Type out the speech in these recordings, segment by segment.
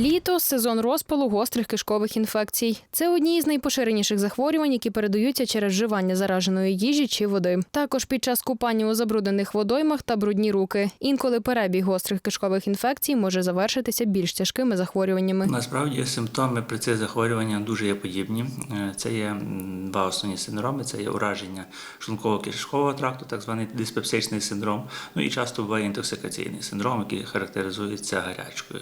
Літо сезон розпалу гострих кишкових інфекцій. Це одні із найпоширеніших захворювань, які передаються через вживання зараженої їжі чи води. Також під час купання у забруднених водоймах та брудні руки. Інколи перебіг гострих кишкових інфекцій може завершитися більш тяжкими захворюваннями. Насправді симптоми при цих захворюваннях дуже є подібні. Е, Це є два основні синдроми: це є ураження шлунково-кишкового тракту, так званий диспепсичний синдром. Ну і часто буває інтоксикаційний синдром, який характеризується гарячкою.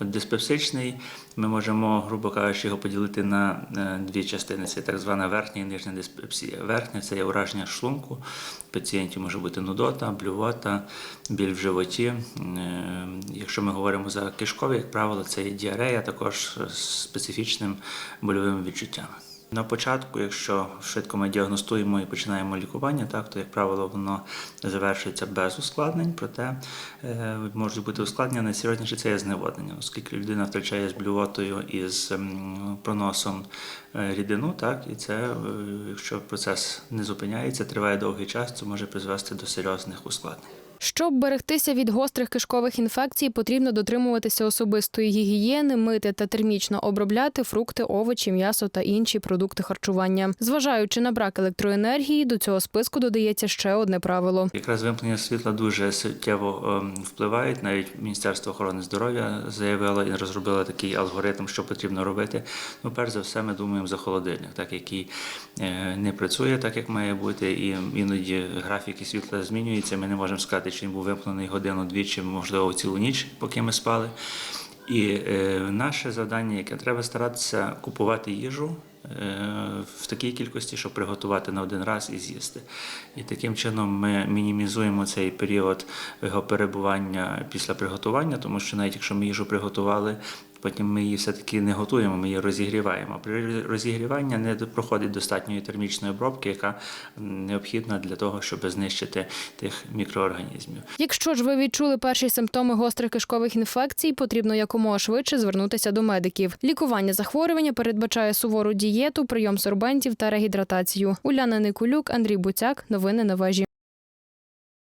Диспепсичний ми можемо, грубо кажучи, його поділити на е, дві частини: це так звана верхня і нижня диспепсія. Верхня це є ураження шлунку. Пацієнтів може бути нудота, блювота, біль в животі. Е, Якщо ми говоримо за кишкові, як правило, це є діарея, також з специфічним больовими відчуттями. На початку, якщо швидко ми діагностуємо і починаємо лікування, так то як правило воно завершується без ускладнень, проте е, можуть бути ускладнення найсерйозніше це є зневоднення, оскільки людина втрачає з блювотою і з проносом е, рідину, так і це, е, якщо процес не зупиняється, триває довгий час, це може призвести до серйозних ускладнень. Щоб берегтися від гострих кишкових інфекцій, потрібно дотримуватися особистої гігієни, мити та термічно обробляти фрукти, овочі, м'ясо та інші продукти харчування. Зважаючи на брак електроенергії, до цього списку додається ще одне правило. Якраз вимкнення світла дуже суттєво ем, впливають. Навіть Міністерство охорони здоров'я заявило і розробило такий алгоритм, що потрібно робити. Ну, перш за все, ми думаємо за холодильник, так який е, не працює так, як має бути, і іноді графіки світла змінюються. Ми не можемо сказати, він був вимкнений годину-дві, чи можливо цілу ніч, поки ми спали. І е, наше завдання, яке треба старатися купувати їжу е, в такій кількості, щоб приготувати на один раз і з'їсти. І таким чином ми мінімізуємо цей період його перебування після приготування, тому що навіть якщо ми їжу приготували, потім ми її все-таки не готуємо, ми її розігріваємо. При розігріванні не проходить достатньої термічної обробки, яка необхідна для того, щоб знищити тих мікроорганізмів. Якщо ж ви відчули перші симптоми гострих кишкових інфекцій, потрібно якомога швидше звернутися до медиків. Лікування захворювання передбачає сувору дієту, прийом сорбентів та регідратацію. Уляна Никулюк, Андрій Буцяк. Новини на вежі.